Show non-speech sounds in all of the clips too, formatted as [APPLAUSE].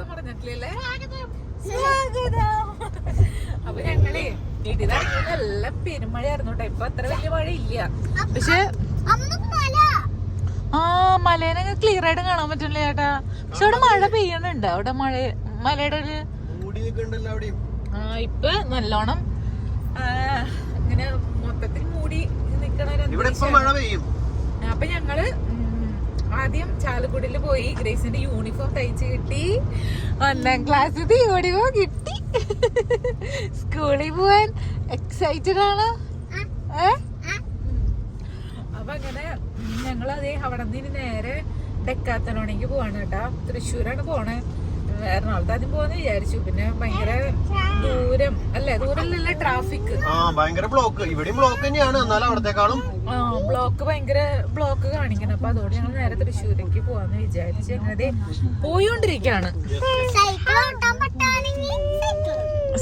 സ്വാഗതം പറഞ്ഞിട്ടില്ലേ സ്വാഗതം. അപ്പൊ ഞങ്ങളെ വീട്ടിൽ നല്ല പെരുമഴയായിരുന്നു കേട്ടോ ഇപ്പൊ അത്ര വലിയ മഴ ഇല്ല പക്ഷെ ആ മലേനെ ക്ലിയർ ആയിട്ട് കാണാൻ പറ്റില്ല ചേട്ടാ. പക്ഷെ അവിടെ മഴ പെയ്യണുണ്ട്. അവിടെ മഴ മലയുടെ ഒരു ആ ഇപ്പൊ നല്ലോണം ഇങ്ങനെ മൊത്തത്തിൽ മൂടി നിക്കണ ഇവിടെ ഇപ്പൊ മഴ പെയ്യും. അപ്പൊ ഞങ്ങൾ ആദ്യം ചാലക്കുടിയിൽ പോയി ഗ്രേസിന്റെ യൂണിഫോം തയ്ച്ച് കിട്ടി. ഒന്നാം ക്ലാസ്സിൽ യൂണിഫോം കിട്ടി. സ്കൂളിൽ പോവാൻ എക്സൈറ്റഡ് ആണോ? അപ്പൊ അങ്ങനെ ഞങ്ങൾ അതേ അവിടെ നിന്ന് നേരെ ഡെക്കാത്തനോണേക്ക് പോവാണ് കേട്ടാ. തൃശ്ശൂരാണ് പോണേ. എറണാകുളത്ത് ആദ്യം പോവാന്ന് വിചാരിച്ചു. പിന്നെ ഭയങ്കര ദൂരം അല്ലേ? ദൂരമല്ലല്ലോ ട്രാഫിക് ആ ഭയങ്കര ബ്ലോക്ക് ഇവിടെയും ബ്ലോക്ക് തന്നെയാണ്. എന്നാലും അവിടത്തെക്കാളും ആ ബ്ലോക്ക് ഭയങ്കര ബ്ലോക്ക് കാണിക്കണം. അപ്പൊ അതോടെ ഞങ്ങൾ നേരെ തൃശ്ശൂരേക്ക് പോവാന്ന് വിചാരിച്ച് അങ്ങനെ പോയോണ്ടിരിക്കാണ്.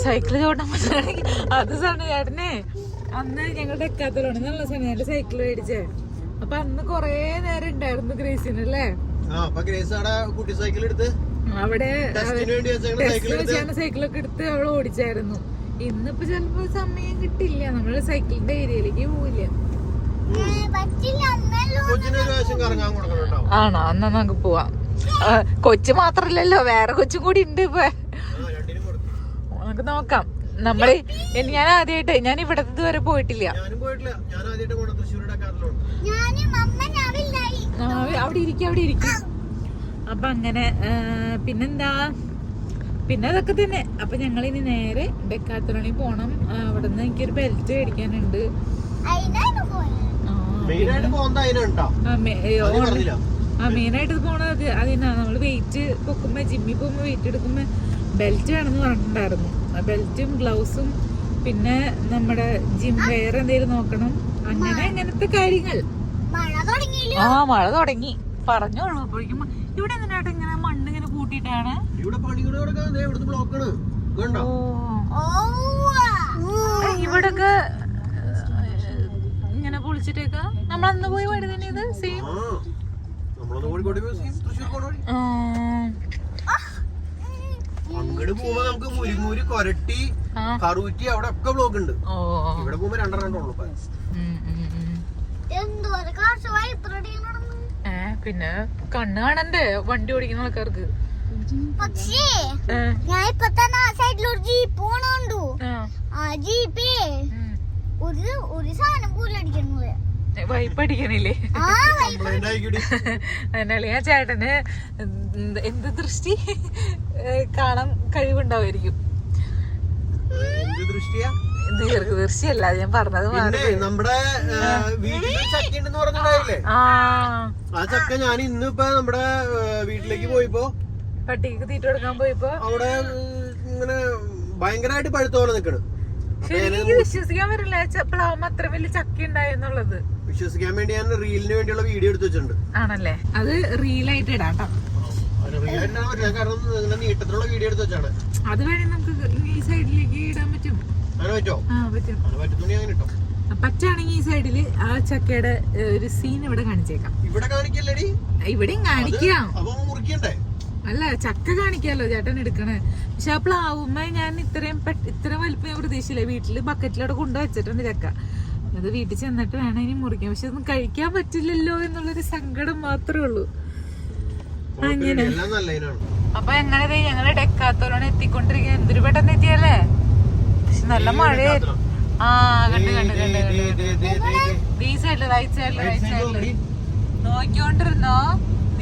സൈക്കിൾ ചോട്ടാൻ പറ്റുകയാണെങ്കിൽ അത് സണ ചേട്ടനെ അന്ന് ഞങ്ങളുടെ ഡെക്കാത്തലോണ് നല്ല സമയത്ത് സൈക്കിൾ മേടിച്ചേ. അപ്പൊ അന്ന് കൊറേ നേരം ഉണ്ടായിരുന്നു ഗ്രേസിന് അല്ലേ കുട്ടി സൈക്കിൾ എടുത്ത്? അവിടെ സൈക്കിളൊക്കെ എടുത്ത്. അവൾ ഓടിച്ചായിരുന്നു. ഇന്നിപ്പോ ചെലപ്പോ സമയം കിട്ടില്ല. നമ്മൾ സൈക്കിളിന്റെ ഏരിയയിലേക്ക് പോവില്ല. ആണോ? എന്നാ നമുക്ക് പോവാം. കൊച്ചു മാത്രല്ലല്ലോ. വേറെ കൊച്ചും കൂടി ഉണ്ട് ഇപ്പൊ. നമുക്ക് നോക്കാം. നമ്മൾ ഞാൻ ആദ്യമായിട്ട് ഞാൻ ഇവിടെ ഇതുവരെ പോയിട്ടില്ല. അവിടെ ഇരിക്കും അവിടെ ഇരിക്കും. അപ്പൊ അങ്ങനെ പിന്നെന്താ? പിന്നെ അതൊക്കെ തന്നെ. അപ്പൊ ഞങ്ങൾ ഇനി നേരെ ഡെക്കാത്തലോണി പോണം. അവിടെ നിന്ന് എനിക്കൊരു ബെൽറ്റ് മേടിക്കാനുണ്ട്. ആ, മെയിനായിട്ട് പോണത് അതിനാ. നമ്മൾ വെയിറ്റ് പൊക്കുമ്പോ ജിമ്മിൽ പോകുമ്പോ വെയിറ്റ് എടുക്കുമ്പോ ബെൽറ്റ് വേണമെന്ന് പറഞ്ഞിട്ടുണ്ടായിരുന്നു. ആ ബെൽറ്റും ഗ്ലൗസും പിന്നെ നമ്മുടെ ജിം വെയർ എന്തെങ്കിലും നോക്കണം. അങ്ങനെ അങ്ങനത്തെ കാര്യങ്ങൾ. ആ മഴ തുടങ്ങി. പറഞ്ഞോളൂ. അപ്പോഴേക്കും ഇവിടെ എന്തിനായിട്ട് ഇങ്ങനെ മണ്ണ് ഇങ്ങനെ കൂട്ടിയിട്ടാണ്? ഇവിടെ പണി കൂടെ കൊടുക്കാൻ ദേ ഇവിടുത്തെ ബ്ലോക്കാണ് കണ്ടോ? ഇവിടൊക്കെ ഇങ്ങനെ പൊളിച്ചിട്ടേക്ക? നമ്മളന്ന് പോയി വഴി തന്നെ ഇത്? സെയിം അങ്ങോട്ട് പോകുമ്പോ നമുക്ക് മുരിങ്ങൂര് കൊരട്ടി കറൂറ്റി അവിടെ ഒക്കെ ബ്ലോക്ക് ഉണ്ട്. ഓ. ഇവിടെ പോകുമ്പോ രണ്ടെണ്ണം ഉള്ളു ഏ പിന്നെ കണ്ണ് കാണണ്ടേ വണ്ടി ഓടിക്കുന്ന ആൾക്കാർക്ക്. പക്ഷേ ഞാൻ ഇപ്പൊ തന്നെ ആ സൈഡിൽ ഒരു ജീപ്പ് പോണുണ്ടു ആ, ആ ജീപ്പേ ഉം. ഒരു ഒരു സാധനം കൂലടിക്കുന്നത് വൈപ്പ് അടിക്കണില്ലേ? ആ Complaint ആയിക്കൂടി. അതിനാൽ ഞാൻ ചേട്ടന് എന്ത് ദൃഷ്ടി? കാണാൻ കഴിവുണ്ടാവായിരിക്കും ദൃഷ്ടിയാ? ദീർഘദൃഷ്ടിയല്ല അത് ഞാൻ പറഞ്ഞത് നമ്മുടെ വീട്ടിൽ ചക്ക ഉണ്ടെന്ന് പറഞ്ഞിട്ടുണ്ടായില്ലേ? ആ. ചക്ക ഞാൻ ഇന്നിപ്പോ നമ്മുടെ വീട്ടിലേക്ക് പോയിപ്പോ പട്ടിക്ക് തീറ്റ കൊടുക്കാൻ പോയിപ്പോ. അവിടെ ഇങ്ങനെ ഭയങ്കരമായിട്ട് പഴുത്ത പോലെ നിക്കണ്. അപ്പൊ ശരി, ഞാൻ എനിക്ക് വിശ്വസിക്കാൻ പറ്റില്ല പ്ലാവ് അത്ര വലിയ ചക്ക ഉണ്ടായെന്നുള്ളത്. വിശ്വസിക്കാൻ വേണ്ടി ഞാൻ റീലിന് വേണ്ടിയുള്ള വീഡിയോ എടുത്ത് വെച്ചിട്ടുണ്ട്. ആണല്ലേ? അത് റീലായിട്ട് ഇടാം ട്ടോ. അത് ആയിട്ട് ഇടാൻ പറ്റില്ല കാരണം ഇങ്ങനെ നീട്ടത്തിലുള്ള വീഡിയോ എടുത്ത് വെച്ചാണ്. അത് വേണേ നമുക്ക് ഈ സൈഡിലേക്ക് ഇടാൻ പറ്റും. പറ്റാണെങ്കിൽ ഈ സൈഡിൽ ആ ചക്കയുടെ ഒരു സീൻ ഇവിടെ കാണിച്ചേക്കാം. ഇവിടെ കാണിക്കല്ലടി. ഇവിടെയും കാണിക്കാം. അല്ല ചക്ക കാണിക്കാലോ ചേട്ടൻ എടുക്കണേ. പക്ഷെ ആ പ്ലാവുമ്മ ഞാൻ ഇത്രയും ഇത്ര ഇത്രയും വലിപ്പം ഞാൻ പ്രതീക്ഷിച്ചില്ല. വീട്ടിൽ ബക്കറ്റിലൂടെ കൊണ്ടു വെച്ചിട്ടുണ്ട് ചക്ക. അത് വീട്ടിൽ ചെന്നിട്ട് വേണം ഇനി മുറിക്കാം പക്ഷെ ഒന്നും കഴിക്കാൻ പറ്റില്ലല്ലോ എന്നുള്ളൊരു സങ്കടം മാത്രമേ ഉള്ളൂ. അങ്ങനെ. അപ്പൊ എങ്ങനെ ഞങ്ങൾ ഡെക്കാത്തോലാണ് എത്തിക്കൊണ്ടിരിക്കുക എന്തൊരു പെട്ടെന്ന് എത്തിയല്ലേ? പക്ഷെ നല്ല മഴ ആ കണ്ട് കണ്ട് കണ്ട് കണ്ട്. ഈ സൈഡിൽ റൈറ്റ് സൈഡിൽ റൈറ്റ് സൈഡിൽ നോക്കിക്കൊണ്ടിരുന്നോ?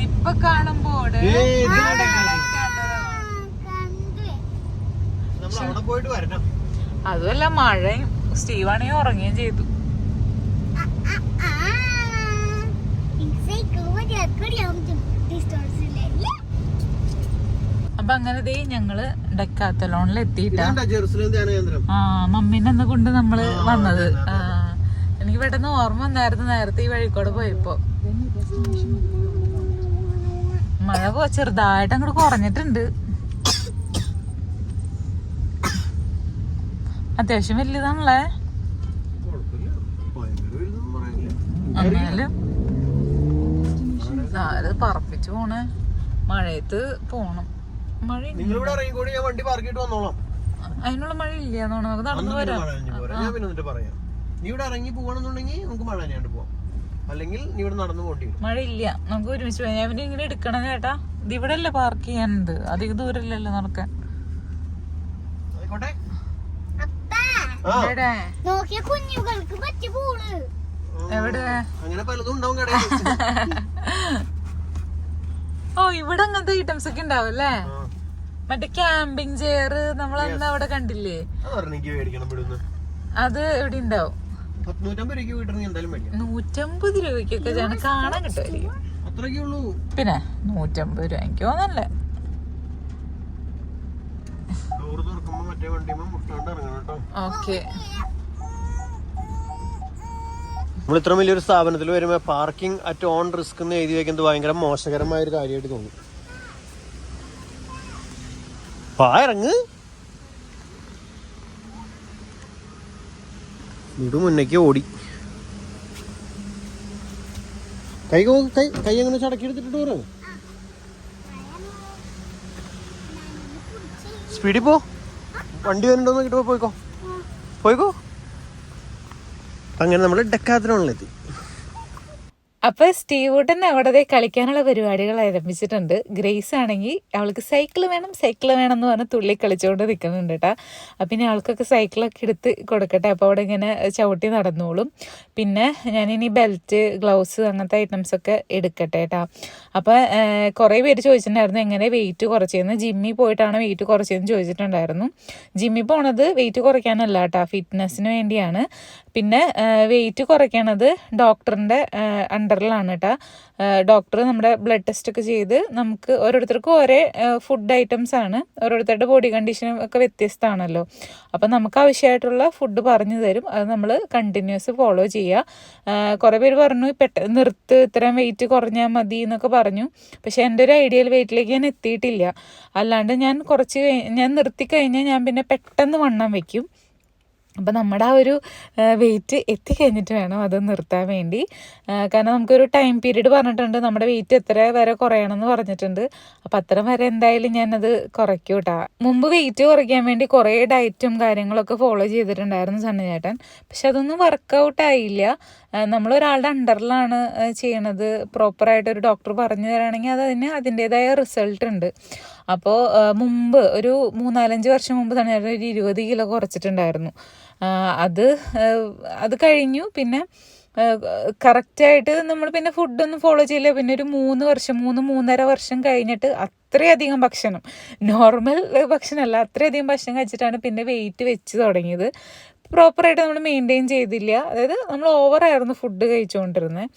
ഇപ്പൊ കാണുമ്പോട്. കണ്ട് നമ്മൾ അവിടെ പോയിട്ട് വരണം. അതുമല്ല മഴയും സ്റ്റീവാണെങ്കിൽ ഉറങ്ങുകയും ചെയ്തു. അപ്പൊ അങ്ങനെ ദേ ഞങ്ങൾ ഡെക്കാത്തലോണിൽ എത്തിയിട്ടാ ആ മമ്മീനെ അന്ന് കൊണ്ട് നമ്മൾ വന്നത്. എനിക്ക് പെട്ടെന്ന് ഓർമ്മ വന്നായിരുന്നു നേരത്തെ ഈ വഴിക്കോട് പോയപ്പോ. മഴ പോ ചെറുതായിട്ട് അങ്ങോട്ട് കുറഞ്ഞിട്ടുണ്ട്. അത്യാവശ്യം വലിയതാണല്ലേ എന്നാലും. പറപ്പിച്ചു പോണേ. മഴയത്ത് പോണം. മഴ നിങ്ങൾ ഇവിടെ ഇറങ്ങിക്കൂടി ഞാൻ വണ്ടി പാർക്ക് ചെയ്തിട്ട് വന്നോളാം. അതിനുള്ള മഴ ഇല്ല നമുക്ക് നടന്നു വരാം മഴ ഞാൻ പിന്നെ എന്നിട്ട് പറയാം. നീ ഇവിടെ ഇറങ്ങി പോകണമെന്നുണ്ടെങ്കിൽ നമുക്ക് മഴ നനയാണ്ട് പോവാം. അല്ലെങ്കിൽ നീ ഇവിടെ നടന്നു പോകേണ്ടി വരും. മഴ ഇല്ല നമുക്ക് ഒരുമിച്ച് പോയാൽ ഞാൻ ഇങ്ങനെ എടുക്കണം ചേട്ടാ. ഇത് ഇവിടെ അല്ലേ പാർക്ക് ചെയ്യാനുണ്ട്. അധിക ദൂരമില്ലല്ലോ നടക്കാൻ. ആയിക്കോട്ടെ. നോക്കിയ കുഞ്ഞുങ്ങൾക്ക് പറ്റിയ പൂൾ. എവിടെ? അങ്ങനെ പലതും ഉണ്ടാവും കടയിൽ [LAUGHS] ഓ ഇവിടെ അങ്ങനത്തെ ഐറ്റംസ് ഒക്കെ ഉണ്ടാവും അല്ലേ. മറ്റേ ക്യാമ്പിംഗ് ചെയർ നമ്മൾ അന്ന് അവിടെ കണ്ടില്ലേ? അത് എവിടെ ഉണ്ടാവും? നൂറ്റമ്പത് രൂപയ്ക്കൊക്കെ ഞാൻ കാണാൻ കിട്ടുമായിരിക്കും പിന്നെ നൂറ്റമ്പത് രൂപ എനിക്ക് തോന്നല്ലേ ഓക്കെ നമ്മൾ ഇത്ര വലിയൊരു സ്ഥാപനത്തിൽ വരുമ്പോൾ പാർക്കിംഗ് അറ്റ് ഓൺ റിസ്ക് എന്ന് എഴുതി വെക്കുന്നത് ഭയങ്കര മോശകരമായ ഒരു കാര്യമായിട്ട് തോന്നി. പാ ഇറങ്ങ് മുന്നേക്ക് ഓടി. കൈ കോ- കൈ അങ്ങനെ ചടക്കി എടുത്തിട്ട് പോരോ സ്പീഡിൽ പോ. വണ്ടി വരുന്നുണ്ടോ നോക്കിട്ട് പോയിക്കോ. പോയിക്കോ. അങ്ങനെ നമ്മൾ ഡെക്കാത്തിനുള്ളിലെത്തി അപ്പൊ സ്റ്റീവൂട്ടൻ അവിടെ കളിക്കാനുള്ള പരിപാടികൾ ആരംഭിച്ചിട്ടുണ്ട്. ഗ്രേസ് ആണെങ്കിൽ അവൾക്ക് സൈക്കിൾ വേണം സൈക്കിൾ വേണം എന്ന് പറഞ്ഞ് തുള്ളി കളിച്ചുകൊണ്ട് നിൽക്കുന്നുണ്ട് കേട്ടാ. അപ്പം പിന്നെ അവൾക്കൊക്കെ സൈക്കിളൊക്കെ എടുത്ത് കൊടുക്കട്ടെ. അപ്പോൾ അവിടെ ഇങ്ങനെ ചവിട്ടി നടന്നോളും. പിന്നെ ഞാനിനി ബെൽറ്റ് ഗ്ലൗസ് അങ്ങനത്തെ ഐറ്റംസ് ഒക്കെ എടുക്കട്ടെ കേട്ടാ. അപ്പോൾ കുറേ പേര് ചോദിച്ചിട്ടുണ്ടായിരുന്നു എങ്ങനെ വെയിറ്റ് കുറച്ചതെന്ന് ജിമ്മിൽ പോയിട്ടാണ് വെയിറ്റ് കുറച്ചതെന്ന് ചോദിച്ചിട്ടുണ്ടായിരുന്നു. ജിമ്മിൽ പോണത് വെയിറ്റ് കുറയ്ക്കാനല്ല കേട്ടോ ഫിറ്റ്നസ്സിന് വേണ്ടിയാണ്. പിന്നെ വെയിറ്റ് കുറയ്ക്കണത് ഡോക്ടറിന്റെ അണ്ടറിലാണ് കേട്ടോ ഡോക്ടർ നമ്മുടെ ബ്ലഡ് ടെസ്റ്റ് ഒക്കെ ചെയ്ത് നമുക്ക് ഓരോരുത്തർക്കും ഓരോ ഫുഡ് ഐറ്റംസ് ആണ്. ഓരോരുത്തരുടെ ബോഡി കണ്ടീഷനും ഒക്കെ വ്യത്യസ്തമാണല്ലോ. അപ്പം നമുക്ക് ആവശ്യമായിട്ടുള്ള ഫുഡ് പറഞ്ഞു തരും. അത് നമ്മൾ കണ്ടിന്യൂസ് ഫോളോ ചെയ്യുക. കുറേ പേര് പറഞ്ഞു പെട്ടെന്ന് നിർത്ത് ഇത്രയും വെയിറ്റ് കുറഞ്ഞാൽ മതി എന്നൊക്കെ പറഞ്ഞു. പക്ഷെ എന്റെ ഒരു ഐഡിയൽ വെയിറ്റിലേക്ക് ഞാൻ എത്തിയിട്ടില്ല. അല്ലാണ്ട് ഞാൻ കുറച്ച് ഞാൻ നിർത്തി കഴിഞ്ഞാൽ ഞാൻ പിന്നെ പെട്ടെന്ന് വണ്ണം വെക്കും. അപ്പം നമ്മുടെ ആ ഒരു വെയിറ്റ് എത്തിക്കഴിഞ്ഞിട്ട് വേണം അത് നിർത്താൻ വേണ്ടി. കാരണം നമുക്കൊരു ടൈം പീരീഡ് പറഞ്ഞിട്ടുണ്ട് നമ്മുടെ വെയിറ്റ് എത്ര വരെ കുറയണം എന്ന് പറഞ്ഞിട്ടുണ്ട്. അപ്പം അത്ര വരെ എന്തായാലും ഞാനത് കുറയ്ക്കും കേട്ടോ മുമ്പ് വെയിറ്റ് കുറയ്ക്കാൻ വേണ്ടി കുറേ ഡയറ്റും കാര്യങ്ങളൊക്കെ ഫോളോ ചെയ്തിട്ടുണ്ടായിരുന്നു സണ്ണചേട്ടൻ. പക്ഷെ അതൊന്നും വർക്കൗട്ട് ആയില്ല. നമ്മളൊരാളുടെ അണ്ടറിലാണ് ചെയ്യണത്. പ്രോപ്പറായിട്ട് ഒരു ഡോക്ടർ പറഞ്ഞു തരാണെങ്കിൽ അത് അതിന് അതിന്റെതായ റിസൾട്ട് ഉണ്ട്. അപ്പോൾ മുമ്പ് ഒരു മൂന്നാലഞ്ച് വർഷം മുമ്പ് തന്നെ ഒരു ഇരുപത് കിലോ കുറച്ചിട്ടുണ്ടായിരുന്നു. അത് അത് കഴിഞ്ഞു. പിന്നെ കറക്റ്റായിട്ട് നമ്മൾ പിന്നെ ഫുഡൊന്നും ഫോളോ ചെയ്യില്ല. പിന്നെ ഒരു മൂന്ന് വർഷം മൂന്ന് മൂന്നര വർഷം കഴിഞ്ഞിട്ട് അത്രയധികം ഭക്ഷണം. നോർമൽ ഭക്ഷണമല്ല അത്രയധികം ഭക്ഷണം കഴിച്ചിട്ടാണ് പിന്നെ വെയിറ്റ് വെച്ച് തുടങ്ങിയത്. പ്രോപ്പറായിട്ട് നമ്മൾ മെയിന്റെയിൻ ചെയ്തില്ല. അതായത് നമ്മൾ ഓവറായിരുന്നു ഫുഡ് കഴിച്ചുകൊണ്ടിരുന്നത്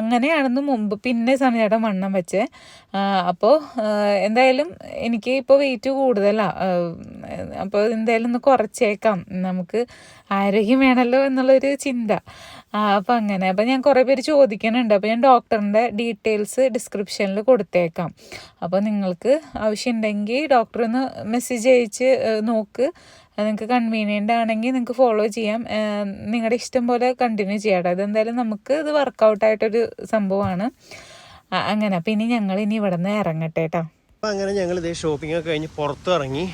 അങ്ങനെയാണെന്ന് മുമ്പ് പിന്നെ സമയത്തേട്ടൻ വണ്ണം വെച്ചേ. അപ്പോൾ എന്തായാലും എനിക്ക് ഇപ്പോൾ വെയിറ്റ് കൂടുതലാണ് അപ്പോൾ എന്തായാലും ഒന്ന് കുറച്ചേക്കാം. നമുക്ക് ആരോഗ്യം വേണമല്ലോ എന്നുള്ളൊരു ചിന്ത. അപ്പം അങ്ങനെ. അപ്പം ഞാൻ കുറേ പേര് ചോദിക്കുന്നുണ്ട് അപ്പോൾ ഞാൻ ഡോക്ടറിന്റെ ഡീറ്റെയിൽസ് ഡിസ്ക്രിപ്ഷനിൽ കൊടുത്തേക്കാം. അപ്പോൾ നിങ്ങൾക്ക് ആവശ്യമുണ്ടെങ്കിൽ ഡോക്ടറൊന്ന് മെസ്സേജ് അയച്ച് നോക്ക്. നിങ്ങൾക്ക് കൺവീനിയന്റ് ആണെങ്കിൽ നിങ്ങൾക്ക് ഫോളോ ചെയ്യാം. നിങ്ങളുടെ ഇഷ്ടം പോലെ കണ്ടിന്യൂ ചെയ്യാം കേട്ടോ അതെന്തായാലും നമുക്ക് ഇത് വർക്കൗട്ടായിട്ടൊരു സംഭവമാണ് അങ്ങനെ. അപ്പം ഇനി ഞങ്ങൾ ഇനി ഇവിടെ നിന്ന് ഇറങ്ങട്ടെ കേട്ടോ അങ്ങനെ ഞങ്ങൾ ഇതേ ഷോപ്പിംഗ് ഒക്കെ കഴിഞ്ഞ് പുറത്തു ഇറങ്ങി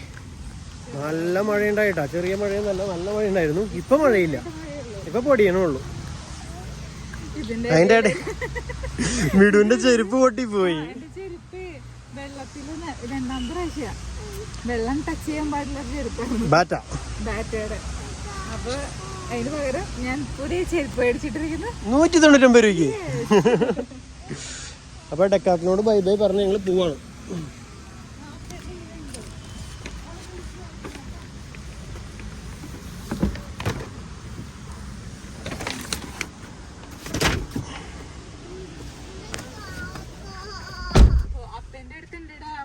നല്ല മഴ ഉണ്ടായിട്ടാ ചെറിയ മഴയൊന്നല്ല നല്ല മഴ ഉണ്ടായിരുന്നു ഇപ്പം മഴയില്ല. ഇപ്പം പൊടിയണേ ഉള്ളൂ. അതിന്റെ ഇടയിൽ മിടുവിന്റെ ചെരുപ്പ് പൊട്ടിപ്പോയി. വെള്ളം ടച്ച് ചെയ്യാൻ പാടില്ല ചെരുപ്പാണ് ബാറ്റ. ബാറ്റയുടെ. അപ്പോൾ അതിന് പകരം ഞാൻ പുതിയ ചെരുപ്പ് മേടിച്ചിട്ടിരിക്കുന്നു. നൂറ്റി തൊണ്ണൂറ്റൊമ്പത് രൂപയ്ക്ക്. അപ്പൊ ഡെക്കാത്തിനോട് ബൈ ബൈ പറഞ്ഞ് ഞങ്ങൾ പോവാണ്.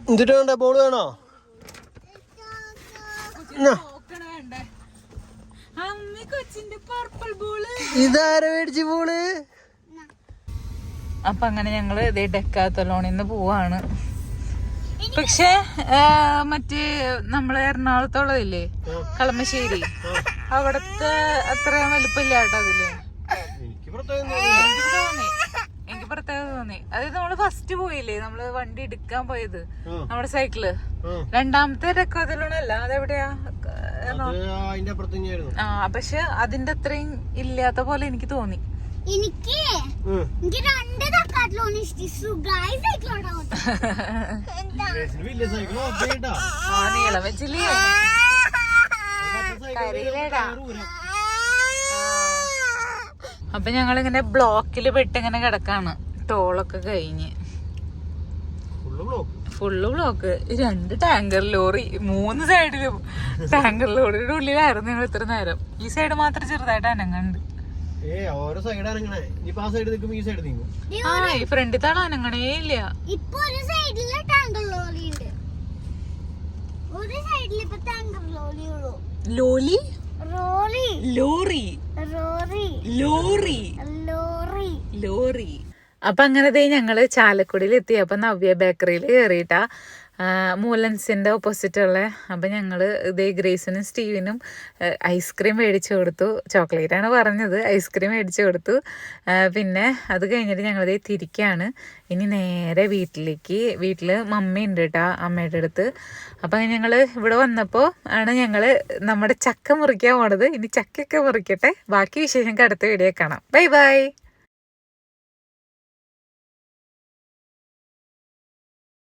എന്നിട്ട് വേണ്ട ബോൾ വേണോ? ഇതാരെ നോക്കണ വേണ്ടേ. അമ്മി കൊച്ചിന്റെ പർപ്പിൾ ബോൾ ഇതാരാ മേടിച്ച് ബോൾ അപ്പൊ അങ്ങനെ ഞങ്ങൾ ഇതേ ഡെക്കാത്തലോണിൽ നിന്ന് പോവാണ് പക്ഷേ മറ്റേ നമ്മളെ എറണാകുളത്തുള്ളതില്ലേ? കളമശ്ശേരി. അവിടത്തെ അത്ര വലിപ്പമില്ല കേട്ടോ അതിൽ എനിക്ക്. എനിക്ക് തോന്നുന്നു തോന്നി. അതായത് നമ്മൾ ഫസ്റ്റ് പോയില്ലേ നമ്മൾ വണ്ടി എടുക്കാൻ പോയത് നമ്മുടെ സൈക്കിൾ. രണ്ടാമത്തെ രക്കോതിലൂണല്ല അതെവിടെയാ? ആ പക്ഷെ അതിന്റെ അത്രയും ഇല്ലാത്ത പോലെ എനിക്ക് തോന്നി. എനിക്ക്? എനിക്ക് രണ്ട് തക്കാട്ടിലോണ് സുഖമായി സൈക്കിളോടെ നീളം വെച്ചില്ലേ? കരയിലേടാ. അപ്പൊ ഞങ്ങളിങ്ങനെ ബ്ലോക്കിൽ പെട്ട് ഇങ്ങനെ കിടക്കാണ്. ടോളൊക്കെ കഴിഞ്ഞ്. Full block. രണ്ട് ടാങ്കർ ലോറി. മൂന്ന് സൈഡിലും ടാങ്കർ ലോറിയുടെ ഉള്ളിലായിരുന്നു ഞങ്ങൾ ഇത്ര നേരം. ഈ സൈഡ് മാത്രം ചെറുതായിട്ട് അനങ്ങണ്ട്. ഏ ഓരോ സൈഡ് അനങ്ങണേ. ഇനിയിപ്പോ ആ സൈഡ് നിൽക്കുമ്പോ ഈ സൈഡ് നീങ്ങും. ആ ഈ ഫ്രണ്ടിൽ താള അനങ്ങണേ ഇല്ല. ഇപ്പൊ ഒരു സൈഡിൽ ടാങ്കർ ലോറി ഉണ്ട്. ഒരു സൈഡിൽ ഇപ്പൊ tanker lorry lolly? Lorry? Lorry. Lorry. Lorry. അപ്പൊ അങ്ങനെ ദേ ഞങ്ങൾ ചാലക്കുടിയിൽ എത്തി അപ്പൊ നവ്യ ബേക്കറിയിൽ കയറിയിട്ടാ മൂലൻസിന്റെ ഓപ്പോസിറ്റുള്ള അപ്പം ഞങ്ങൾ ഇതേ ഗ്രേസിനും സ്റ്റീവിനും ഐസ്ക്രീം മേടിച്ചു കൊടുത്തു. ചോക്ലേറ്റാണ് പറഞ്ഞത്. ഐസ്ക്രീം മേടിച്ചു കൊടുത്തു. പിന്നെ അത് കഴിഞ്ഞിട്ട് ഞങ്ങളിതേ തിരിക്കുകയാണ് ഇനി നേരെ വീട്ടിലേക്ക് വീട്ടിൽ മമ്മി ഉണ്ട് കേട്ടോ അമ്മയുടെ അടുത്ത്. അപ്പം ഞങ്ങൾ ഇവിടെ വന്നപ്പോൾ ആണ് ഞങ്ങൾ നമ്മുടെ ചക്ക മുറിക്കാൻ പോണത്. ഇനി ചക്കയൊക്കെ മുറിക്കട്ടെ. ബാക്കി വിശേഷം അടുത്ത വീഡിയോ കാണാം. Bye bye